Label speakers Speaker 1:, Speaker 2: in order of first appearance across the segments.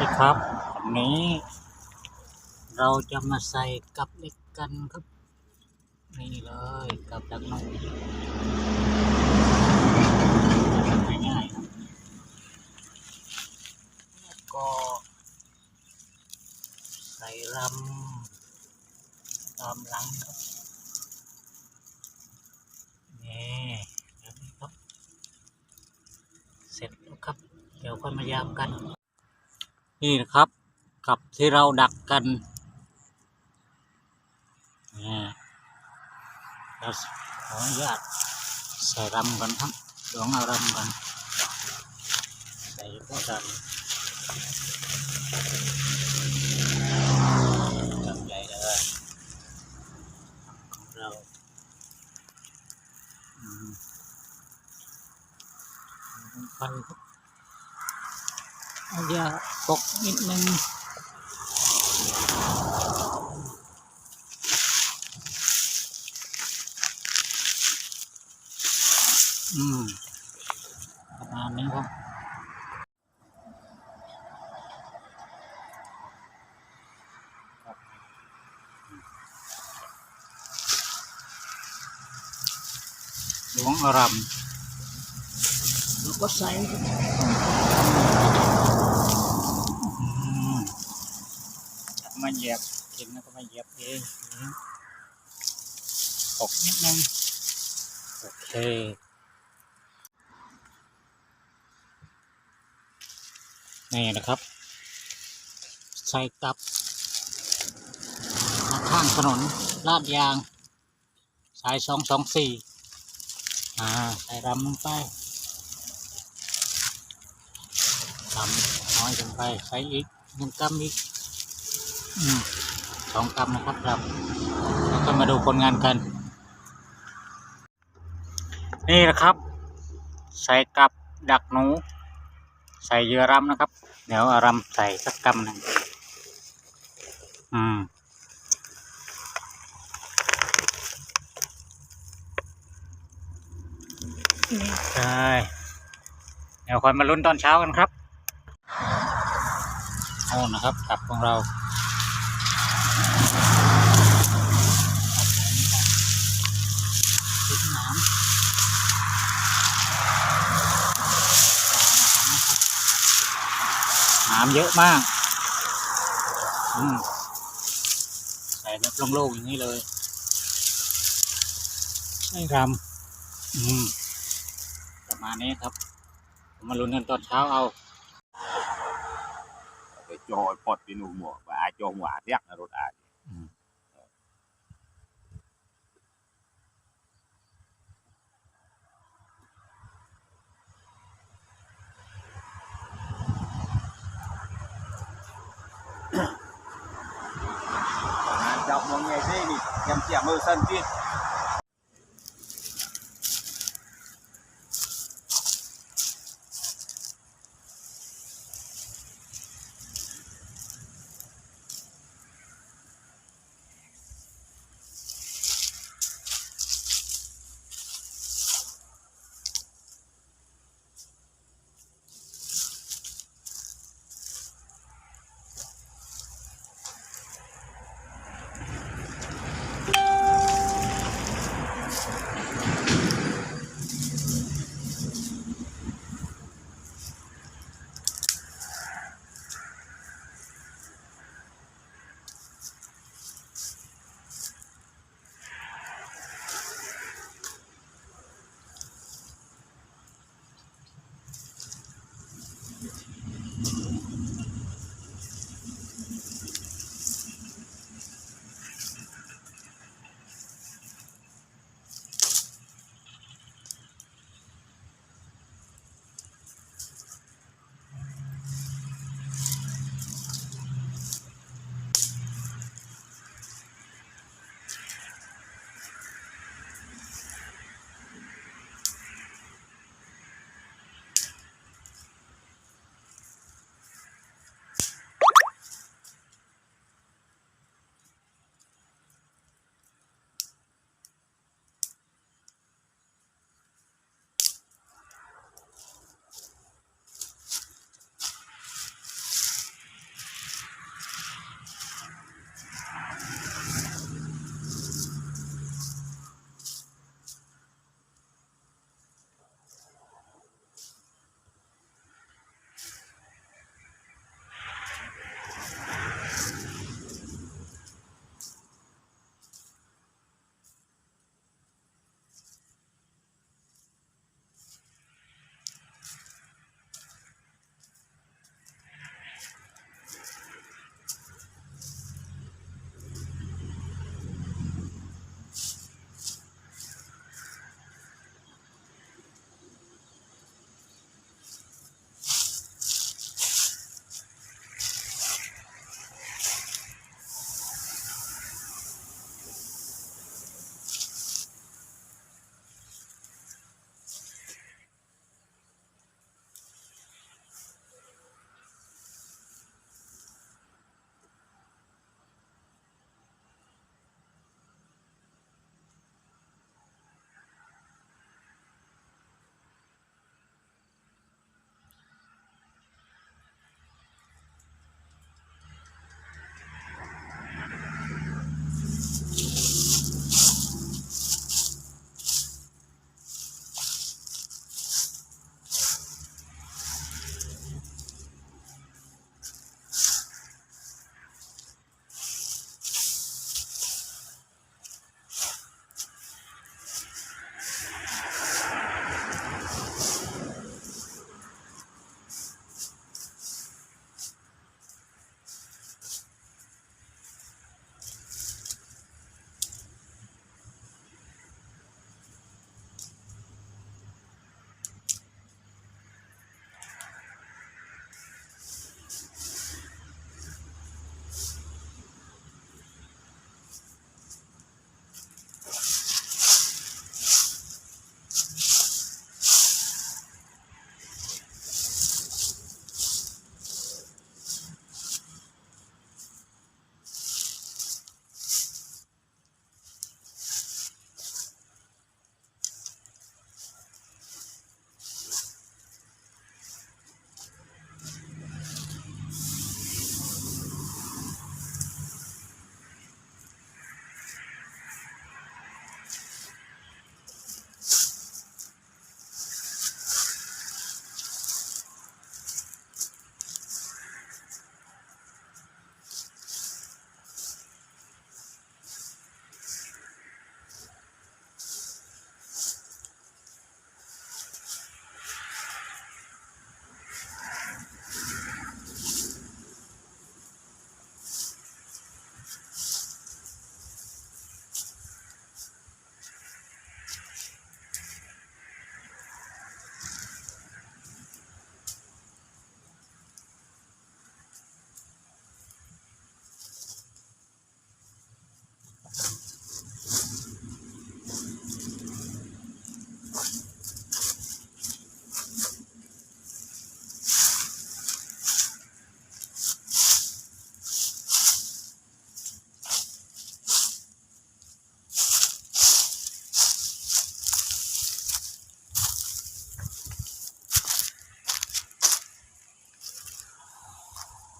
Speaker 1: ดีครับวันนี้เราจะมาใส่กับเล็กกันครับ นี่เลยกับดักนกง่ายๆครับแล้วก็ใส่ลำตามหลังครับนี่แบบนี้ครับ เสร็จแล้วครับ เดี๋ยวค่อยมายามกัน นี่นะครับกับที่เราดักกันนี่เราขออนุญาตใส่รำกันครับหลวงเอารำกันใส่ก็ดันลำใหญ่เลยเราอืมลงไปครับเอายาปกนิดนึงอืมประมาณนี้ครับ หลวงอารามแล้วก็ใส่ครับ อืมจับมาเห ยียบกินแล้วก็มาเหยียบเองอืมตกนิดนึงโอเคนี่นะครับ ใส่กับ ข้างถนนลาดยาง สายสองสองสี่อ่า ใส่รำลงไปรำน้อยลงไป ใส่อีกหนึ่งกำอีกอืม สองกำนะครับครับแล้วก็มาดูผลงานกัน นี่นะครับ ใส่กับดักหนู ใส่เยื่อรำนะครับ เดี๋ยวอารำใส่สักกำหนึ่งอืมนี่ใช่เดี๋ยวคอยมาลุ้นตอนเช้ากันครับโอ้นะครับกับของเรา ติดน้ำเยอะมากอืมใส่แบบโล่งๆอย่างนี้เลย ไม่รำอืมประมาณนี้ครับ มาลุ้นกันตอนเช้าเอา
Speaker 2: cho pot đi nụ mùa và ai cho hỏa tiếc là rốt ai dọc một ngày đây thì em trẻ mơ sân kia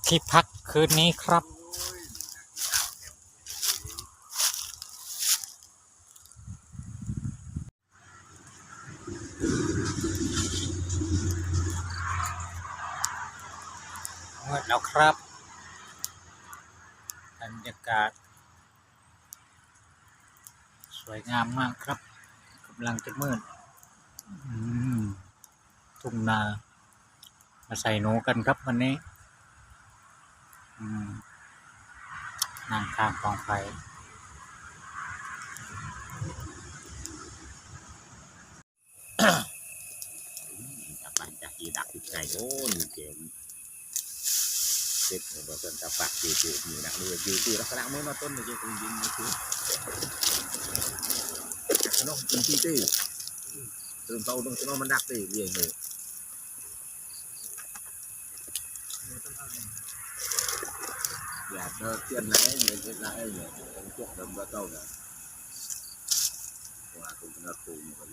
Speaker 1: ที่พักคืนนี้ครับ เมื่อแล้วครับบรรยากาศ สวยงามมากครับกำลังจะมืดอืมทุ่งนา มาใส่หนูกันครับวันนี้อืม นั่งข้างกองไฟ
Speaker 2: จากบ้านจากกีดักติดใจโอ้นเกมเจ็บเนี่ยบอกกันตะปักจีจีอยู่นักเรือจีจีลักษณะไม่มาต้นเลยจีคงยิงไม่คือน้องกินที่ตีตื่นเตาตรงน้องมันดักตีเยี่ยงเลย อยากเดินเตี้ยนไหนเงินเตี้ยนไหนเนี่ยต้องจกดำก็เต้าเนี่ยว่าคุณเป็นนักครูอยู่กั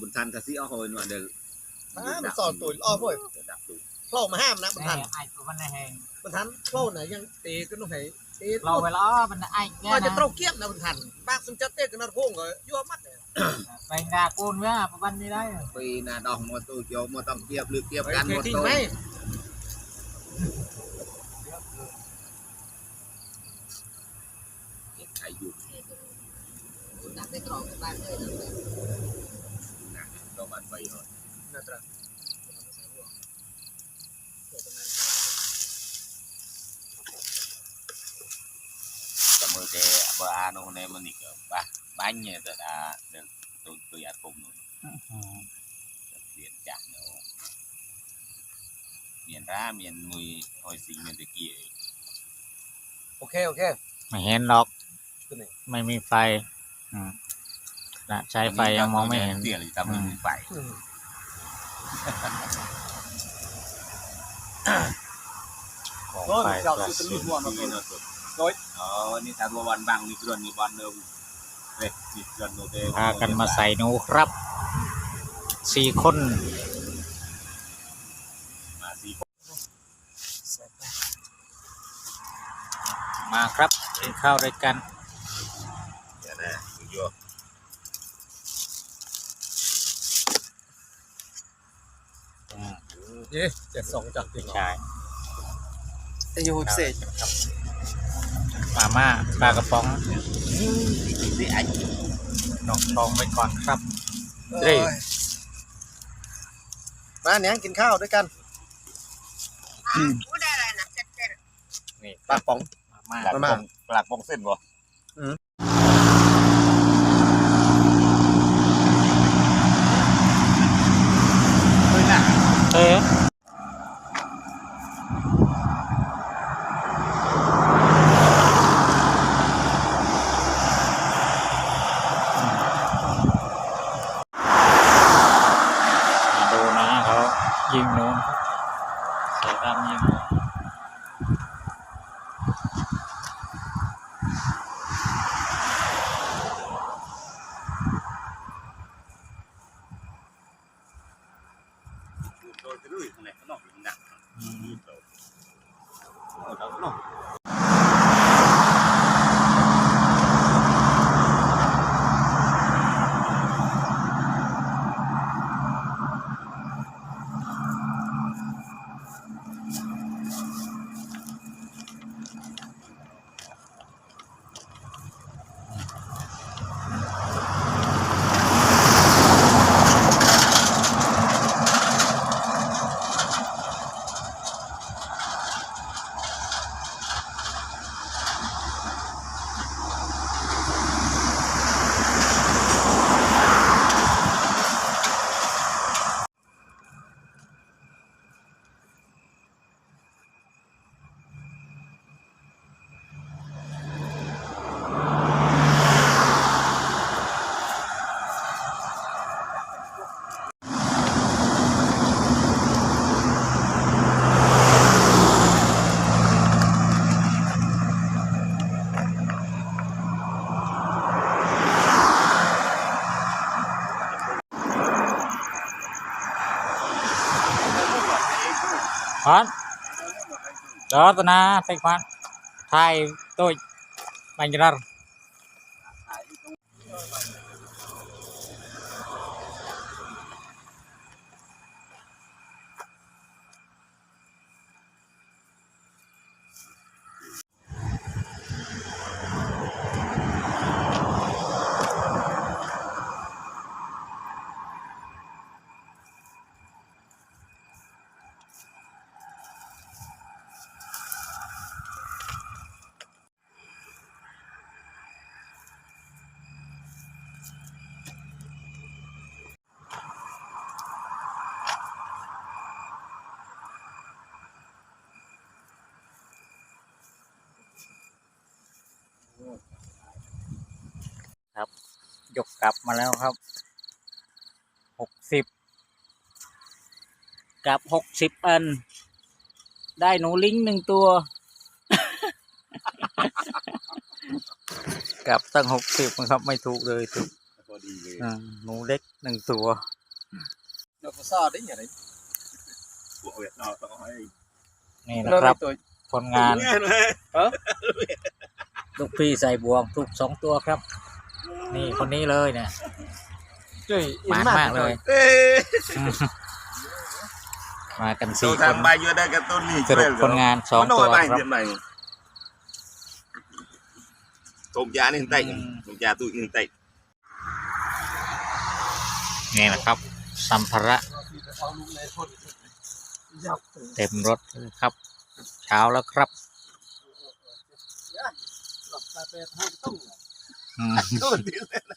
Speaker 2: บุ
Speaker 3: ญทั
Speaker 2: นกะซิเอาโหยหน่อเด้อมามัสอนตุ๋นอ้อพ่อยดักตุ่ยมาห้ามนะบุญทันไอ้ตัวมันในแหงบุญทันโผล่ไหนยังเตะก็ต้อ
Speaker 3: งให้เตะ
Speaker 2: เรา
Speaker 3: ไปล้
Speaker 1: อมั
Speaker 3: น
Speaker 1: ไอ้เนี่ยนะจะ
Speaker 3: เต้าเกี้ยมนะบุ
Speaker 1: ญทันบางสมจัดเตะกั
Speaker 3: น
Speaker 1: นะ
Speaker 3: พงเลยยั่วมัดเลย
Speaker 1: ไปงาโกนเมื่อวันนี้ได้
Speaker 2: ปีน่ะดอกมอตูโยมอตองเกียบหรือเกียบกัน
Speaker 3: ห
Speaker 2: ม
Speaker 3: ด
Speaker 2: ตั
Speaker 3: ว
Speaker 2: ใครอยู่ดักไปกรอกบ้านเลย ahí ahora. Una atrás. Cảm ơn cái ba nó hôm nay mình có ba ba nhà ta đã tôi tôi ăn cùng rồi. Tiền chặt nữa. Miền ra miền mùi hồi sinh miền tây kia.
Speaker 3: Ok ok.
Speaker 1: Mày hẹn lọc.
Speaker 3: Mày mi phai. Ừ. น
Speaker 1: ไม่มีไฟอืมขณะใช้ไฟยังมองไม่เห็น
Speaker 2: เตี้ยเลยทำให้มันไฟ
Speaker 3: ừ.
Speaker 1: ของ
Speaker 3: rồi
Speaker 1: ไฟ
Speaker 3: mình chọn
Speaker 1: ก็
Speaker 3: sự
Speaker 1: ส
Speaker 3: tân
Speaker 1: วย
Speaker 3: lụt nguồn mà
Speaker 2: นี่
Speaker 3: tôi
Speaker 2: เนาะสุดอ๋อนี่ทางวันบางนี่กรอนนี่วันเดิมเฮ้ยนี่กรอนโนเต
Speaker 1: พากันมาใส่หนูครับสี่คน
Speaker 2: มาสี่
Speaker 1: มาครับกินข้าวด้วยกัน
Speaker 2: เดี๋ยวนะสุดยอด
Speaker 1: ม
Speaker 3: gì chặt sòng chặt thì
Speaker 1: ใช่
Speaker 3: ai vô xe
Speaker 1: มาม่าปลากระป๋อง
Speaker 2: นี่ไอ้
Speaker 1: นอกทองไว้ก่อนครับ Đây.
Speaker 3: ba nén kín khao ด้วยกัน
Speaker 1: นี่
Speaker 3: ปลาป๋อง
Speaker 1: มาม่า
Speaker 2: หลัก
Speaker 3: มา
Speaker 2: ปงหลักปงเส้นบ่
Speaker 3: เฮ้ยน่ะ
Speaker 1: បា
Speaker 2: ទដល់តាណាតិចបាទថៃតូចបាញ់
Speaker 1: រ៉ា tôi bánh ra ยกกลับมาแล้วครับหกสิบกับหกสิบอัน ได้หนูลิงหนึ่งตัวกับตั้งหกสิบนะครับ ไม่ถูกเลยถูก
Speaker 2: พอดีเลย
Speaker 1: อ่าหนูเล็กหนึ่งตัว
Speaker 3: เดี๋ยวก็ซ่าได้ยังไง
Speaker 2: พวกเวียดนามต้องให้
Speaker 1: นี่นะครับ
Speaker 3: ตัว
Speaker 1: ผลงาน
Speaker 2: เนี่ยเลย
Speaker 1: ลูกพี่ใส่บวงถูกสองตัวครับ นี่คนนี้เลยเนี่ย
Speaker 3: จุ้ย
Speaker 1: มากมากเลย
Speaker 2: เอ้ย
Speaker 1: มากัน
Speaker 2: ตัว
Speaker 1: สี่คน
Speaker 2: ทำใบเยอะได้กับต้นนี่
Speaker 1: สรุปผลงานสอง
Speaker 2: มัน
Speaker 1: ตัว
Speaker 2: น้อยไป
Speaker 1: ครับ
Speaker 2: เทียมไหนตุ่มยานี่เต็ง
Speaker 1: อืม
Speaker 2: ตุ่มยาตุ้ยนี่เต็ง
Speaker 1: นี่นะครับ สัมภาระ เต็มรถเลยครับ เช้าแล้วครับอืม
Speaker 2: ต้นนี่ Kundi nila.